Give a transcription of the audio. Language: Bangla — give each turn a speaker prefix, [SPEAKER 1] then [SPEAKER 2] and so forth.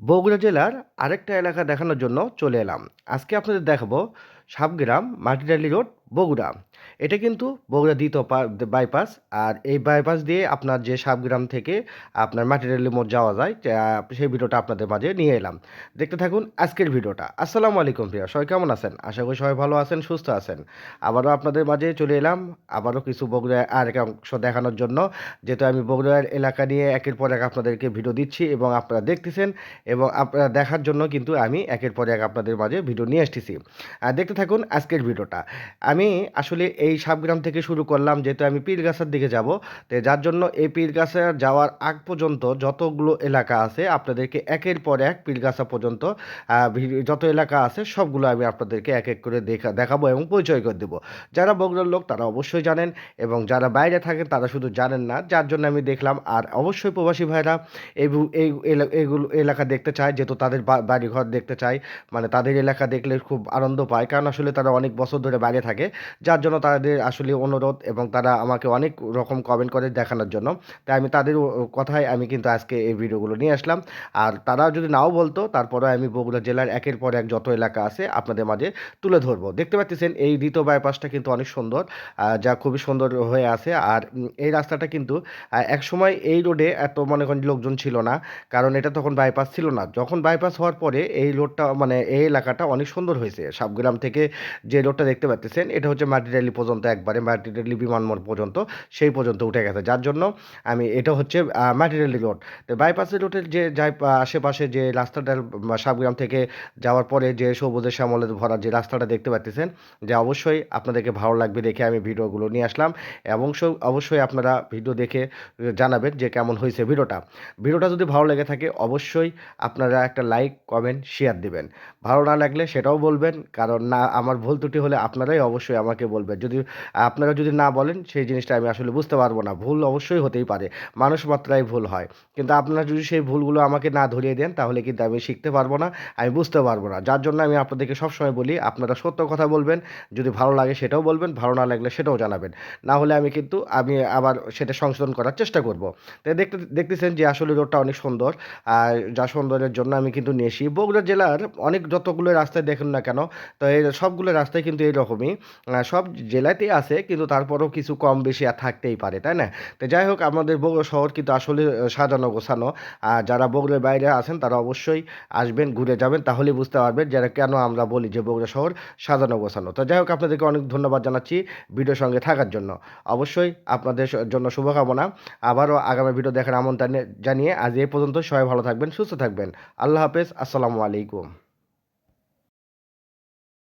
[SPEAKER 1] বগুড়া জেলার আরেকটা এলাকা দেখানোর জন্য চলে এলাম। আজকে আপনাদের দেখাবো সাবগ্রাম মাটিডালি রোড, বগুড়া। এটা কিন্তু বগুড়া দ্বিতীয় বাইপাস আর এই বাইপাস দিয়ে আপনার যে সাবগ্রাম থেকে আপনার মাটিডালি মোড় যাওয়া যায় সেই ভিডিওটা আপনাদের মাঝে নিয়ে এলাম। দেখতে থাকুন আজকের ভিডিওটা। আসসালামু আলাইকুম প্রিয়া, সবাই কেমন আছেন? আশা করি সবাই ভালো আছেন, সুস্থ আছেন। আবারও আপনাদের মাঝে চলে এলাম, আবারও কিছু বগুড়া আর এক অংশ দেখানোর জন্য। যেহেতু আমি বগুড়ার এলাকা নিয়ে একের পর এক আপনাদেরকে ভিডিও দিচ্ছি এবং আপনারা দেখতেছেন এবং আপনারা দেখার জন্য কিন্তু আমি একের পর এক আপনাদের মাঝে ভিডিও নিয়ে আসতেছি। আর দেখতে থাকুন আজকের ভিডিওটা। আমি আসলে এই সাবগ্রাম থেকে শুরু করলাম, যেহেতু আমি পীরগাছার দিকে যাব, তো যার জন্য এই পীরগাছা যাওয়ার আগ পর্যন্ত যতগুলো এলাকা আছে আপনাদেরকে একের পর এক পীরগাছা পর্যন্ত যত এলাকা আছে সবগুলো আমি আপনাদেরকে এক এক করে দেখা, দেখাবো এবং পরিচয় করে দেবো। যারা বগুড়ার লোক তারা অবশ্যই জানেন এবং যারা বাইরে থাকেন তারা শুধু জানেন না, যার জন্য আমি দেখলাম আর অবশ্যই প্রবাসী ভাইরা এই এইগুলো এলাকা দেখতে চায়, যেহেতু তাদের বাড়িঘর দেখতে চায় মানে তাদের এলাকা দেখলে খুব আনন্দ পায় কারণ আসলে তারা অনেক বছর ধরে বাইরে থাকে। যার জন্য তাদের আসলে অনুরোধ এবং তারা আমাকে অনেক রকম কমেন্ট করে দেখানোর জন্য। তাই আমি তাদের কথায় আমি কিন্তু আজকে এই ভিডিওগুলো নিয়ে আসলাম। আর তারা যদি নাও বলতো তারপরে আমি বগুড়া জেলার একের পর এক যত এলাকা আছে আপনাদের মাঝে তুলে ধরবো। দেখতে পাচ্ছেন এই দ্বিতীয় বাইপাসটা কিন্তু অনেক সুন্দর যা খুবই সুন্দর হয়ে আছে। আর এই রাস্তাটা কিন্তু আহ, একসময় এই রোডে এত মনে করেন লোকজন ছিল না কারণ এটা তখন বাইপাস ছিল না। যখন বাইপাস হওয়ার পরে এই রোডটা মানে এই এলাকাটা অনেক সুন্দর হয়েছে। সাবগ্রাম থেকে যে রোডটা দেখতে পাচ্ছেন এটা হচ্ছে মাটিডালি পর্যন্ত একবারে মাটিডালি বিমানমোড় পর্যন্ত সেই পর্যন্ত উঠে গেছে। যার জন্য আমি এটা হচ্ছে মাটিডালি রোড তো বাইপাসের রোডের যে যাই আশেপাশে যে রাস্তাটার উম, সাবগ্রাম থেকে যাওয়ার পরে যে সবুজের শ্যামলে ভরা যে রাস্তাটা দেখতে পাচ্ছেন যে অবশ্যই আপনাদেরকে ভালো লাগবে দেখে আমি ভিডিওগুলো নিয়ে আসলাম। এবং অবশ্যই আপনারা ভিডিও দেখে জানাবেন যে কেমন হয়েছে ভিডিওটা। ভিডিওটা যদি ভালো লেগে থাকে অবশ্যই আপনারা একটা লাইক কমেন্ট শেয়ার দিবেন। ভালো না লাগলে সেটাও বলবেন কারণ না আমার ভুল ত্রুটি হলে আপনারাই অবশ্যই আমাকে বলবেন। যদি আপনারা যদি না বলেন, সেই জিনিসটা আমি আসলে বুঝতে পারব না। ভুল অবশ্যই হতেই পারে। মানুষ মাত্রায় ভুল হয়। কিন্তু আপনারা যদি সেই ভুলগুলো আমাকে না ধরিয়ে দেন, তাহলে কিন্তু আমি শিখতে পারব না, আমি বুঝতে পারব না। যার জন্য আমি আপনাদেরকে সবসময় বলি, আপনারা সত্য কথা বলবেন, যদি ভালো লাগে সেটাও বলবেন, ভালো না লাগলে সেটাও জানাবেন। না হলে আমি কিন্তু, আমি আবার সেটা সংশোধন করার চেষ্টা করব। তাই দেখতে, দেখতেছেন যে আসলে রোডটা অনেক সুন্দর। আর যা সুন্দরের জন্য আমি কিন্তু নিয়ে এসি বগুড়া জেলার অনেক যতগুলো রাস্তায় দেখুন না কেন, তো এই সবগুলো রাস্তায় কিন্তু এইরকমই। আহ, সব জেলাতেই আছে কিন্তু তারপরও কিছু কম বেশি আর থাকতেই পারে তাই না? তো যাই হোক আমাদের বগুড়া শহর কিন্তু আসলে সাজানো গোছানো। আর যারা বগুড়ার বাইরে আছেন তারা অবশ্যই আসবেন ঘুরে যাবেন তাহলেই বুঝতে পারবেন যারা কেন আমরা বলি যে বগুড়া শহর সাজানো গোছানো। তো যাই হোক আপনাদেরকে অনেক ধন্যবাদ জানাচ্ছি ভিডিওর সঙ্গে থাকার জন্য। অবশ্যই আপনাদের জন্য শুভকামনা। আবারও আগামী ভিডিও দেখার আমন্ত্রণ জানিয়ে আজ এই পর্যন্ত সবাই ভালো থাকবেন সুস্থ থাকবেন। আল্লাহ হাফেজ আসসালামু আলাইকুম।